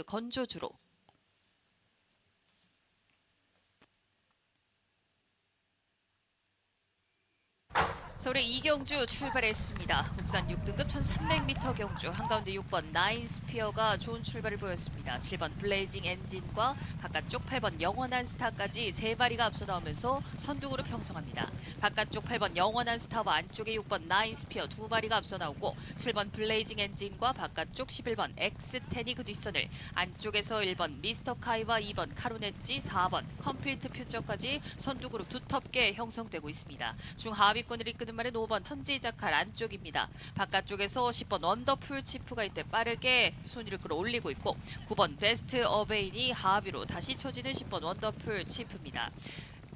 건조주로 서울의 이경주 출발했습니다. 국산 6등급 1300m 경주 한가운데 6번 나인스피어가 좋은 출발을 보였습니다. 7번 블레이징 엔진과 바깥쪽 8번 영원한 스타까지 세 마리가 앞서 나오면서 선두그룹 형성합니다. 바깥쪽 8번 영원한 스타와 안쪽에 6번 나인스피어 두 마리가 앞서 나오고 7번 블레이징 엔진과 바깥쪽 11번 엑스텐이 그 뒷선을 안쪽에서 1번 미스터 카이와 2번 카로네찌 4번 컴필트 퓨처까지 선두그룹 두텁게 형성되고 있습니다. 중하위권을 이끄는 말은 5번 현지자칼 안쪽입니다. 바깥쪽에서 10번 원더풀 치프가 이때 빠르게 순위를 끌어올리고 있고 9번 베스트 어베인이 하위로 다시 쳐지는 10번 원더풀 치프입니다.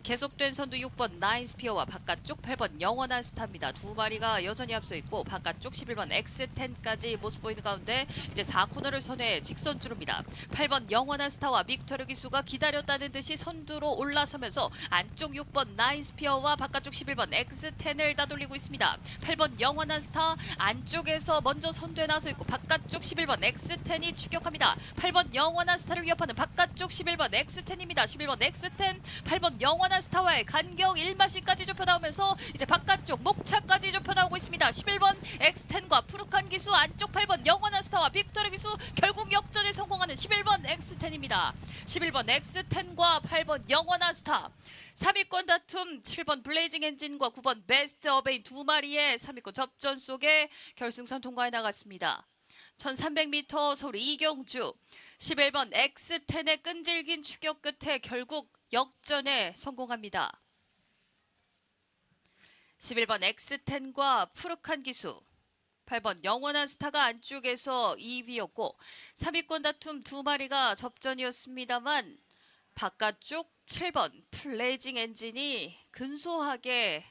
계속된 선두 6번 나인스피어와 바깥쪽 8번 영원한 스타입니다. 두 마리가 여전히 앞서 있고 바깥쪽 11번 X10까지 모습 보이는 가운데 이제 4코너를 선회 직선주로입니다. 8번 영원한 스타와 빅토르 기수가 기다렸다는 듯이 선두로 올라서면서 안쪽 6번 나인스피어와 바깥쪽 11번 X10을 따돌리고 있습니다. 8번 영원한 스타 안쪽에서 먼저 선두에 나서 있고 바깥쪽 11번 X10이 추격합니다. 8번 영원한 스타를 위협하는 바깥쪽 11번 X10입니다. 11번 X10, 8번 영원한 스타와의 간격 1마시까지 좁혀 나오면서 이제 바깥쪽 목차까지 좁혀 나오고 있습니다. 11번 X10과 푸르칸 기수 안쪽 8번 영원한 스타와 빅토르 기수 결국 역전에 성공하는 11번 X10입니다. 11번 X10과 8번 영원한 스타 3위권 다툼 7번 블레이징 엔진과 9번 베스트 어베인 두 마리의 3위권 접전 속에 결승선 통과해 나갔습니다. 1300m 서울 이경주 11번 X10의 끈질긴 추격 끝에 결국 역전에 성공합니다. 11번 X10과 푸르칸 기수 8번 영원한 스타가 안쪽에서 2위였고 3위권 다툼 두 마리가 접전이었습니다만 바깥쪽 7번 플레이징 엔진이 근소하게